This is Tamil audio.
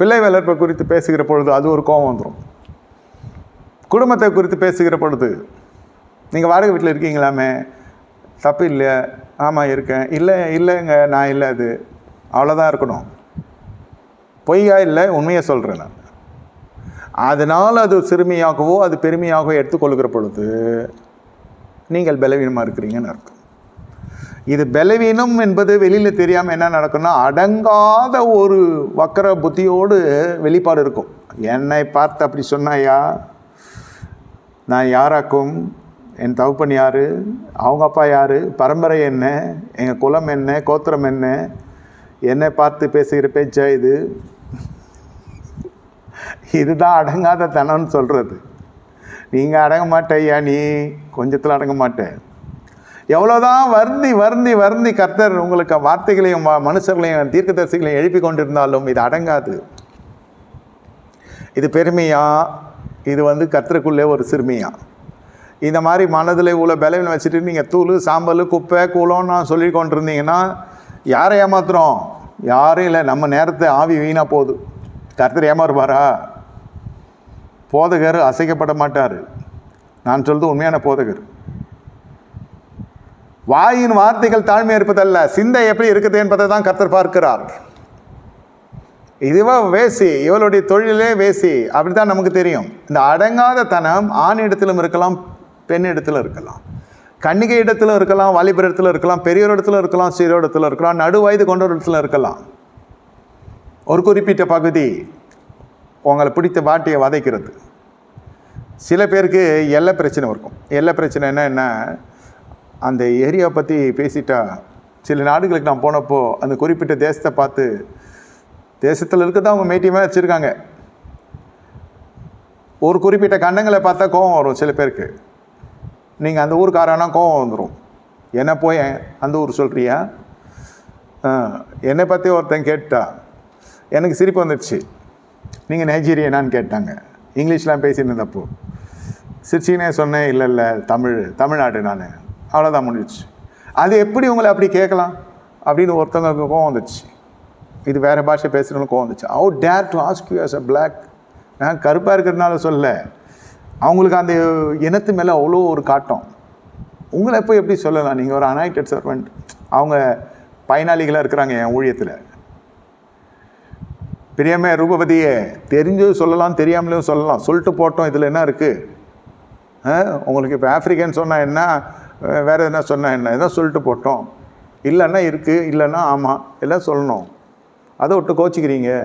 பிள்ளை வளர்ப்பை குறித்து பேசுகிற பொழுது அது ஒரு கோபம் வந்துடும் குடும்பத்தை குறித்து பேசுகிற பொழுது நீங்கள் வாடகை வீட்டில் இருக்கீங்களாமே? தப்பு இல்லை ஆமாம் இருக்கேன். இல்லை இல்லைங்க நான் இல்லை அது அவ்வளோதான் இருக்கணும். பொய்யா இல்லை உண்மையை சொல்கிறேன் நான். அதனால் அது சிறுமியாகவோ அது பெருமையாகவோ எடுத்துக்கொள்கிற பொழுது நீங்கள் பலவீனமாக இருக்கிறீங்கன்னு அர்த்தம். இது பலவீனம் என்பது வெளியில் தெரியாமல் என்ன நடக்கும்னா அடங்காத ஒரு வக்கர புத்தியோடு வெளிப்பாடு இருக்கும். என்னை பார்த்து அப்படி சொன்னாயா? நான் யாராக்கும்? என் தகுப்பன் யார்? அவங்க அப்பா யார்? பரம்பரை என்ன? எங்கள் குலம் என்ன? கோத்திரம் என்ன? என்னை பார்த்து பேசுகிற பேச்சா இது? இதுதான் அடங்காத தனம்னு சொல்கிறது நீங்கள் அடங்க மாட்டேயா நீ? கொஞ்சத்தில் அடங்க மாட்டேன் எவ்வளோதான் வருந்தி வருந்தி வருந்தி கர்த்தர் உங்களுக்கு வார்த்தைகளையும் ம- மனுஷர்களையும் தீர்க்கதரிசிகளையும் எழுப்பி கொண்டிருந்தாலும் இது அடங்காது. இது பெருமையா? இது வந்து கர்த்தருக்குள்ளே ஒரு சிறுமியா? இந்த மாதிரி மனதில் இவ்வளோ பலவீனம் வச்சுட்டு நீங்கள் தூள் சாம்பல் குப்பை கூலம்னு நான் சொல்லி கொண்டிருந்தீங்கன்னா யாரை ஏமாத்துறோம்? யாரும் இல்லை. நம்ம நேரத்தை ஆவி வீணாக போகுது. கர்த்தர் ஏமாறுவாரா? போதகர் அசைக்கப்பட மாட்டார். நான் சொல்றது உண்மையான போதகர். வாயின் வார்த்தைகள் தாழ்மை இருப்பதல்ல சிந்தை எப்படி இருக்குது என்பதை தான் கர்த்தர் பார்க்கிறார். இதுவா வேசி இவளுடைய தொழிலே வேசி அப்படித்தான் நமக்கு தெரியும். இந்த அடங்காத தனம் ஆண் இடத்திலும் இருக்கலாம் பெண் இடத்துல இருக்கலாம். கன்னிகை இடத்துல இருக்கலாம் வாலிபர் இடத்துல இருக்கலாம் பெரியோர் இடத்துல இருக்கலாம் சிறியோர் இடத்துல இருக்கலாம் நடு வயது கொண்டோர் இடத்துல இருக்கலாம். ஒரு குறிப்பிட்ட பகுதி உங்களை பிடித்த வாட்டியை வதைக்கிறது. சில பேருக்கு எல்லை பிரச்சனை இருக்கும். எல்லை பிரச்சனைனா என்ன? அந்த ஏரியா பற்றி பேசிட்டா சில நாடுகளுக்கு நான் போனப்போ அந்த குறிப்பிட்ட தேசத்தை பார்த்து தேசத்தில் இருக்கிறத அவங்க மேட்டியமாக வச்சுருக்காங்க. ஒரு குறிப்பிட்ட கண்டங்களை பார்த்தா கோவம் வரும் சில பேருக்கு. நீங்கள் அந்த ஊருக்காரானா கோவம் வந்துடும் என்ன போய் அந்த ஊர் சொல்கிறியா என்னை பற்றி ஒருத்தன் கேட்டா எனக்கு சிரிப்பு வந்துடுச்சு நீங்கள் நைஜீரியனான்னு கேட்டாங்க. இங்கிலீஷ்லாம் பேசியிருந்தப்போ சிரிச்சினே சொன்னேன் இல்லை இல்லை தமிழ் தமிழ்நாடு நான். அவ்வளோதான் முடிஞ்சிச்சு. அது எப்படி உங்களை அப்படி கேட்கலாம்? அப்படின்னு ஒருத்தவங்களுக்கு கோவம் வந்துச்சு. இது வேறு பாஷை பேசுகிறவங்களுக்கு கோவம் வந்துச்சு. Out dare to ask you as a black நான் கருப்பாக இருக்கிறதுனால சொல்ல அவங்களுக்கு அந்த இனத்து மேலே அவ்வளோ ஒரு காட்டம். உங்களை எப்போ எப்படி சொல்லலாம்? நீங்கள் ஒரு அனாய்டட் சர்வெண்ட் அவங்க பயனாளிகளாக இருக்கிறாங்க என் ஊழியத்தில். பிரியமே ரூபபதியே தெரிஞ்சும் சொல்லலாம் தெரியாமலேயும் சொல்லலாம். சொல்லிட்டு போட்டோம். இதில் என்ன இருக்குது உங்களுக்கு இப்போ ஆஃப்ரிக்கன் சொன்னால் என்ன? வேறு எதனா சொன்னால் என்ன? எதாவது சொல்லிட்டு போட்டோம். இல்லைன்னா இருக்குது இல்லைன்னா ஆமாம் எல்லாம் சொல்லணும். அதை விட்டு கோச்சிக்கிறீங்க.